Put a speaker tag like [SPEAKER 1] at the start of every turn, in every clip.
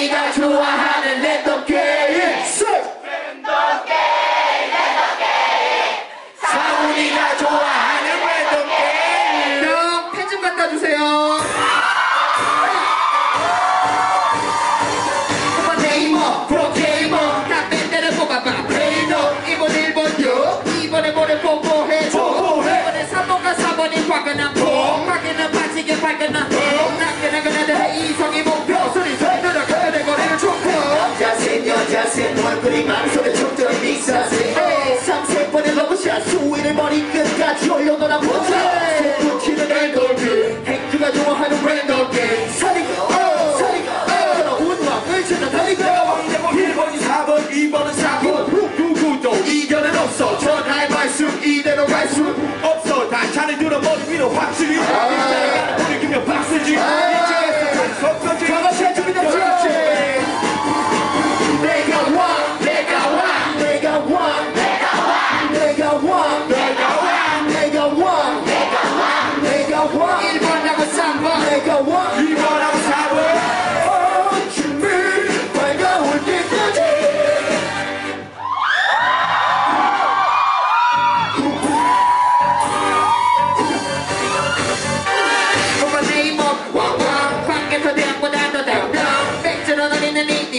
[SPEAKER 1] 네가 좋아하는 랜덤 게임. 랜덤
[SPEAKER 2] 게임 랜덤 게임
[SPEAKER 3] 사훈이가 좋아하는 랜덤 게임.
[SPEAKER 1] 그럼 펜좀 갖다 주세요. 오빠 네이머 프로게이머. 나뺀 때를 뽑아봐. 페이너 1번 1번 6 2번에 뭐를 뽀뽀해줘. 이번에 3번과 4번이 화가 난폭 막연한 바지게 밝은 나. 낙연한 그녀들 이성이 못
[SPEAKER 2] 얼굴이 망설여 적절히 믹사셋 삼세 번의 러브샷. 수위를 머리 끝까지 올려놓아 보자. 손붙이는 엔돌핀 행주가 좋아하는 랜덤 게임 사리고 사리고. 운명을 찾아 왕대모
[SPEAKER 3] 1번이 4번 2번은 4번. 누구도 이견은 없어.
[SPEAKER 1] 전할 말씀 이대로
[SPEAKER 3] 갈 수 없어. 다 자네 들어 머리 위로 확실히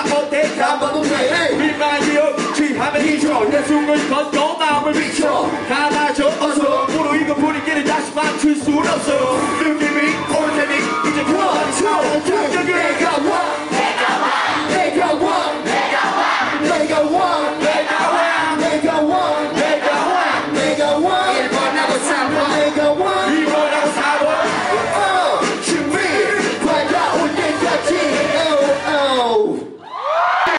[SPEAKER 3] 어때 한 번도 돼 밀만이요 취하면 이죠 내 숨을 걷고 마음을 비춰